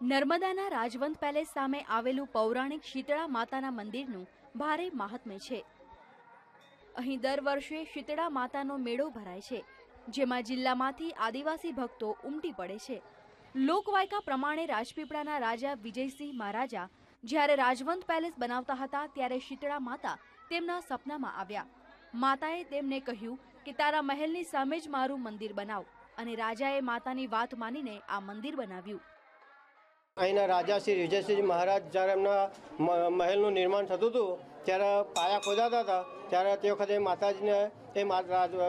નર્મદાના રાજવંત પેલેસ સામે આવેલું પૌરાણિક શીતળા માતાના મંદિરનું ભારે મહાત્મ્ય છે. અહીં દર વર્ષે શીતળા માતાનો મેળો ભરાય છે, જેમાં જિલ્લામાંથી આદિવાસી ભક્તો ઉમટી પડે છે. લોકવાયકા પ્રમાણે રાજપીપળાના રાજા વિજયસિંહ મહારાજા જ્યારે રાજવંત પેલેસ બનાવતા હતા ત્યારે શીતળા માતા તેમના સપનામાં આવ્યા. માતાએ તેમને કહ્યું કે, તારા મહેલની સામે જ મારું મંદિર બનાવ. અને રાજાએ માતાની વાત માનીને આ મંદિર બનાવ્યું. અહીંના રાજા શ્રી વિજયસિંહ મહારાજ જ્યારે એમના મહેલનું નિર્માણ થતું હતું, ત્યારે પાયા ખોદાતા હતા. ત્યારે તે વખતે માતાજીને એ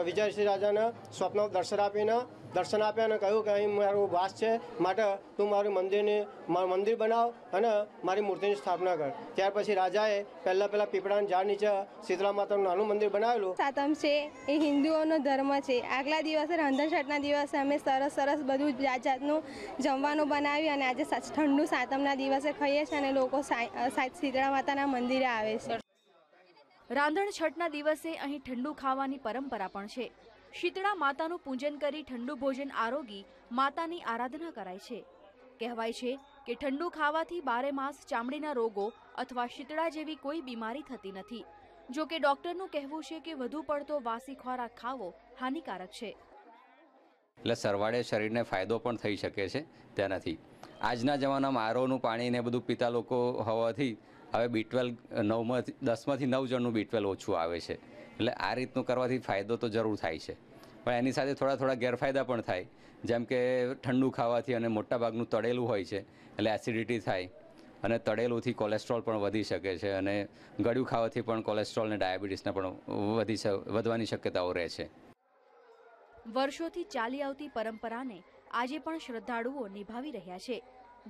વિજયસિંહ રાજાને સ્વપ્ન દર્શન આપીને દર્શન આપ્યા અને કહ્યું કે અહીં મારું વાસ છે. માટે તું મારું મંદિરને મારું મંદિર બનાવ અને મારી મૂર્તિની સ્થાપના કર. ત્યાર પછી રાજાએ પહેલાં પહેલાં પીપળાના ઝાડ નીચે શીતળા માતાનું નાનું મંદિર બનાવેલું. સાતમ છે. એ હિન્દુઓનો ધર્મ છે. આગલા દિવસે રંધનછઠના દિવસે અમે સરસ સરસ બધું જાત જાતનું જમવાનું બનાવી અને આજે ઠંડુ સાતમના દિવસે ખાઈએ છીએ અને લોકો શીતળા માતાના મંદિરે આવે છે. રાંધણ છઠના દિવસે અહીં ઠંડુ ખાવાની પરંપરા પણ છે. શીતળા માતાનું પૂજન કરી ઠંડુ ભોજન આરોગી માતાની આરાધના કરાય છે. કહેવાય છે કે ઠંડુ ખાવાથી બારે માસ ચામડીના રોગો અથવા શીતળા જેવી કોઈ બીમારી થતી નથી. જો કે ડોક્ટરનું કહેવું છે કે વધુ પડતો વાસી ખોરાક ખાવો હાનિકારક છે. એટલે સરવાળે શરીરને ફાયદો પણ થઈ શકે છે તેનાથી. આજના જમાનામાં આરોનું પાણી ને બધું પીતા લોકો હોવાથી હવે બી ટ્વેલ્વ નવમાંથી, દસમાંથી નવ જણનું બી ટ્વેલ્વ ઓછું આવે છે. એટલે આ રીતનું કરવાથી ફાયદો તો જરૂર થાય છે. પણ એની સાથે થોડા થોડા ગેરફાયદા પણ થાય. જેમ કે ઠંડુ ખાવાથી અને મોટાભાગનું તળેલું હોય છે, એટલે એસિડિટી થાય અને તળેલુંથી કોલેસ્ટ્રોલ પણ વધી શકે છે અને ગળ્યું ખાવાથી પણ કોલેસ્ટ્રોલ અને ડાયાબિટીસના પણ વધી વધવાની શક્યતાઓ રહે છે. વર્ષોથી ચાલી આવતી પરંપરાને આજે પણ શ્રદ્ધાળુઓ નિભાવી રહ્યા છે.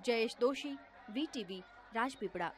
જયેશ દોશી વીટીવી રાજપીપળા.